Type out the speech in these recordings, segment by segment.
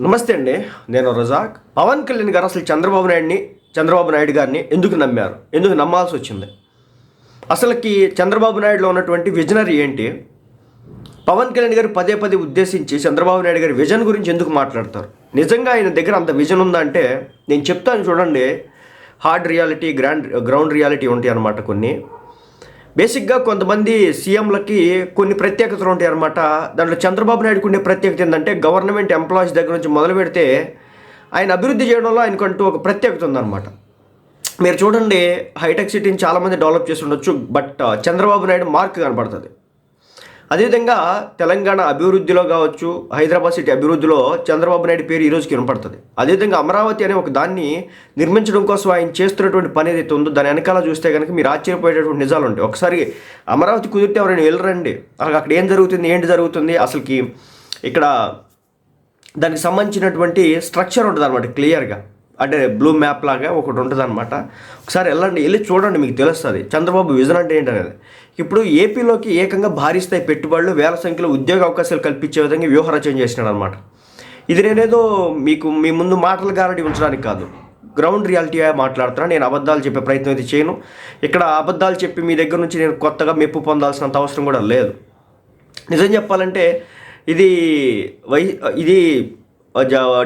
నమస్తే అండి. నేను రజాక్. పవన్ కళ్యాణ్ గారు అసలు చంద్రబాబు నాయుడిని చంద్రబాబు నాయుడు గారిని ఎందుకు నమ్మారు? ఎందుకు నమ్మాల్సి వచ్చింది? అసలుకి చంద్రబాబు నాయుడులో ఉన్నటువంటి విజనరీ ఏంటి? పవన్ కళ్యాణ్ గారు పదే పదే ఉద్దేశించి చంద్రబాబు నాయుడు గారి విజన్ గురించి ఎందుకు మాట్లాడతారు? నిజంగా ఆయన దగ్గర అంత విజన్ ఉందా అంటే నేను చెప్తాను చూడండి. Hard reality grand ground reality ఉంటాయి అన్నమాట కొన్ని. బేసిక్గా కొంతమంది సీఎంలకి కొన్ని ప్రత్యేకతలు ఉంటాయి అనమాట దాంట్లో చంద్రబాబు నాయుడుకు ఉండే ప్రత్యేకత ఏంటంటే గవర్నమెంట్ ఎంప్లాయీస్ దగ్గర నుంచి మొదలు పెడితే ఆయన అభివృద్ధి చేయడంలో ఆయనకంటూ ఒక ప్రత్యేకత ఉందన్నమాట. మీరు చూడండి హైటెక్ సిటీని చాలామంది డెవలప్ చేసి ఉండొచ్చు బట్ చంద్రబాబు నాయుడు మార్క్ కనపడుతుంది. అదేవిధంగా తెలంగాణ అభివృద్ధిలో కావచ్చు హైదరాబాద్ సిటీ అభివృద్ధిలో చంద్రబాబు నాయుడు పేరు ఈరోజుకి వినపడుతుంది. అదేవిధంగా అమరావతి అనే ఒక దాన్ని నిర్మించడం కోసం ఆయన చేస్తున్నటువంటి పని ఏదైతే ఉందో దాని వెనకాల చూస్తే కనుక మీరు ఆశ్చర్యపోయేటటువంటి నిజాలు ఉంటాయి. ఒకసారి అమరావతి కుదిరితే ఎవరైనా వెళ్ళరండి. అసలు అక్కడ ఏం జరుగుతుంది ఏంటి జరుగుతుంది? అసలుకి ఇక్కడ దానికి సంబంధించినటువంటి స్ట్రక్చర్ ఉంటుంది అనమాట క్లియర్గా. అంటే బ్లూ మ్యాప్ లాగా ఒకటి ఉంటుంది అనమాట ఒకసారి వెళ్ళండి వెళ్ళి చూడండి మీకు తెలుస్తుంది. చంద్రబాబు విజన్ అంటే ఏంటనేది. ఇప్పుడు ఏపీలోకి ఏకంగా భారీ స్థాయి పెట్టుబడులు వేల సంఖ్యలో ఉద్యోగ అవకాశాలు కల్పించే విధంగా వ్యూహరచన చేసినాడు అనమాట ఇది నేనేదో మీకు మీ ముందు మాటలు గారడి ఉంచడానికి కాదు. గ్రౌండ్ రియాలిటీగా మాట్లాడుతున్నా నేను అబద్ధాలు చెప్పే ప్రయత్నం అయితే చేయను. ఇక్కడ అబద్ధాలు చెప్పి మీ దగ్గర నుంచి నేను కొత్తగా మెప్పు పొందాల్సినంత అవసరం కూడా లేదు. నిజం చెప్పాలంటే ఇది వై ఇది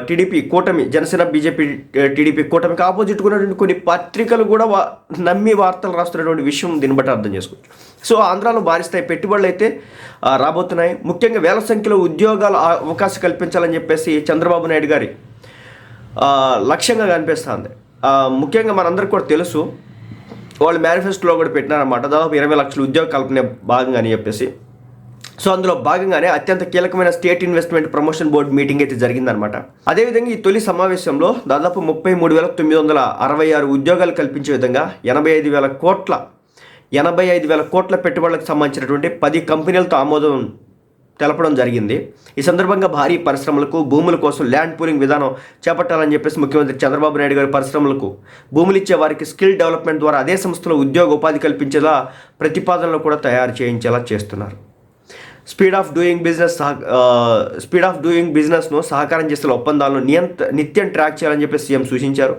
టీడీపీ కూటమి జనసేన బీజేపీ టీడీపీ కూటమికి ఆపోజిట్ ఉన్నటువంటి కొన్ని పత్రికలు కూడా వా నమ్మి వార్తలు రాస్తున్నటువంటి విషయం దీన్ని బట్టి అర్థం చేసుకోవచ్చు. సో ఆంధ్రాలో భారిస్తాయి పెట్టుబడులు అయితే రాబోతున్నాయి. ముఖ్యంగా వేల సంఖ్యలో ఉద్యోగాల అవకాశం కల్పించాలని చెప్పేసి చంద్రబాబు నాయుడు గారి లక్ష్యంగా కనిపిస్తుంది. ముఖ్యంగా మనందరికీ కూడా తెలుసు వాళ్ళు మేనిఫెస్టోలో కూడా పెట్టినారన్నమాట. దాదాపు ఇరవై లక్షల ఉద్యోగ కల్పన భాగంగా అని చెప్పేసి. సో అందులో భాగంగానే అత్యంత కీలకమైన state investment promotion board meeting అయితే జరిగిందనమాట అదేవిధంగా ఈ తొలి సమావేశంలో దాదాపు ముప్పై మూడు వేల తొమ్మిది వందల అరవై ఆరు ఉద్యోగాలు కల్పించే విధంగా ఎనభై ఐదు వేల కోట్ల ఎనభై ఐదు వేల కోట్ల పెట్టుబడులకు సంబంధించినటువంటి పది కంపెనీలతో ఆమోదం తెలపడం జరిగింది. ఈ సందర్భంగా భారీ పరిశ్రమలకు భూముల కోసం ల్యాండ్ పూలింగ్ విధానం చేపట్టాలని చెప్పేసి ముఖ్యమంత్రి చంద్రబాబు నాయుడు గారి పరిశ్రమలకు భూములు ఇచ్చే వారికి స్కిల్ డెవలప్మెంట్ ద్వారా అదే సంస్థలో ఉద్యోగ ఉపాధి కల్పించేలా ప్రతిపాదనలు కూడా తయారు చేయించేలా చేస్తున్నారు. Speed of doing business speed of doing బిజినెస్ను సహకారం చేస్తున్న ఒప్పందాలను నియంత నిత్యం ట్రాక్ చేయాలని చెప్పి సీఎం సూచించారు.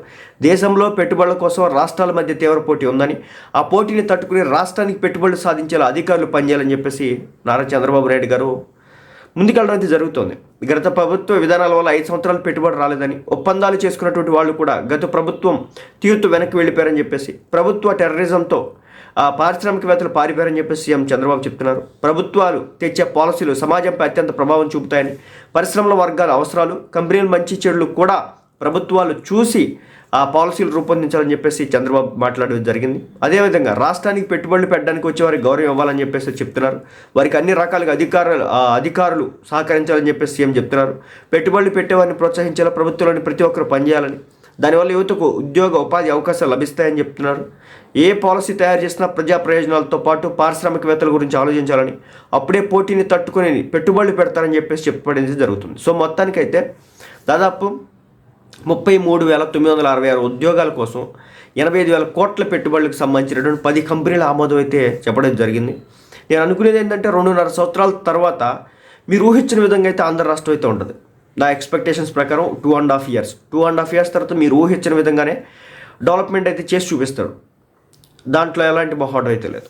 దేశంలో పెట్టుబడుల కోసం రాష్ట్రాల మధ్య తీవ్ర పోటీ ఉందని ఆ పోటీని తట్టుకుని రాష్ట్రానికి పెట్టుబడులు సాధించేలా అధికారులు పనిచేయాలని చెప్పేసి నారా చంద్రబాబు నాయుడు గారు ముందుకెళ్ళడం అయితే జరుగుతోంది. గత ప్రభుత్వ విధానాల వల్ల ఐదు సంవత్సరాలు పెట్టుబడి రాలేదని ఒప్పందాలు చేసుకున్నటువంటి వాళ్ళు కూడా గత ప్రభుత్వం తీర్తు వెనక్కి వెళ్ళిపోయారని చెప్పేసి ప్రభుత్వ టెర్రరిజంతో పారిశ్రామికవేత్తలు పారిపోయారని చెప్పేసి సీఎం చంద్రబాబు చెప్తున్నారు. ప్రభుత్వాలు తెచ్చే పాలసీలు సమాజంపై అత్యంత ప్రభావం చూపుతాయని పరిశ్రమల వర్గాల అవసరాలు కంపెనీల మంచి చెడులు కూడా ప్రభుత్వాలు చూసి ఆ పాలసీలు రూపొందించాలని చెప్పేసి చంద్రబాబు మాట్లాడడం జరిగింది. అదేవిధంగా రాష్ట్రానికి పెట్టుబడులు పెట్టడానికి వచ్చే వారికి గౌరవం ఇవ్వాలని చెప్పేసి చెప్తున్నారు. వారికి అన్ని రకాలుగా అధికారులు అధికారులు సహకరించాలని చెప్పేసి సీఎం చెప్తున్నారు. పెట్టుబడులు పెట్టేవారిని ప్రోత్సహించేలా ప్రభుత్వంలోని ప్రతి ఒక్కరు పనిచేయాలని దానివల్ల యువతకు ఉద్యోగ ఉపాధి అవకాశాలు లభిస్తాయని చెప్తున్నారు. ఏ పాలసీ తయారు చేసినా ప్రజా ప్రయోజనాలతో పాటు పారిశ్రామికవేత్తల గురించి ఆలోచించాలని అప్పుడే పోటీని తట్టుకుని పెట్టుబడులు పెడతారని చెప్పేసి చెప్పబడింది జరుగుతుంది. సో మొత్తానికైతే దాదాపు ముప్పై మూడు వేల తొమ్మిది వందల అరవై ఆరు ఉద్యోగాల కోసం ఎనభై ఐదు వేల కోట్ల పెట్టుబడులకు సంబంధించినటువంటి పది కంపెనీల ఆమోదం అయితే చెప్పడం జరిగింది. నేను అనుకునేది ఏంటంటే రెండున్నర సంవత్సరాల తర్వాత మీరు ఊహించిన విధంగా అయితే ఆంధ్ర రాష్ట్రం అయితే ఉంటుంది నా ఎక్స్పెక్టేషన్స్ ప్రకారం two and half years two and half years తర్వాత మీరు ఊహించిన విధంగానే డెవలప్మెంట్ అయితే చేసి చూపిస్తారు. దాంట్లో ఎలాంటి మొహాటం అయితే లేదు.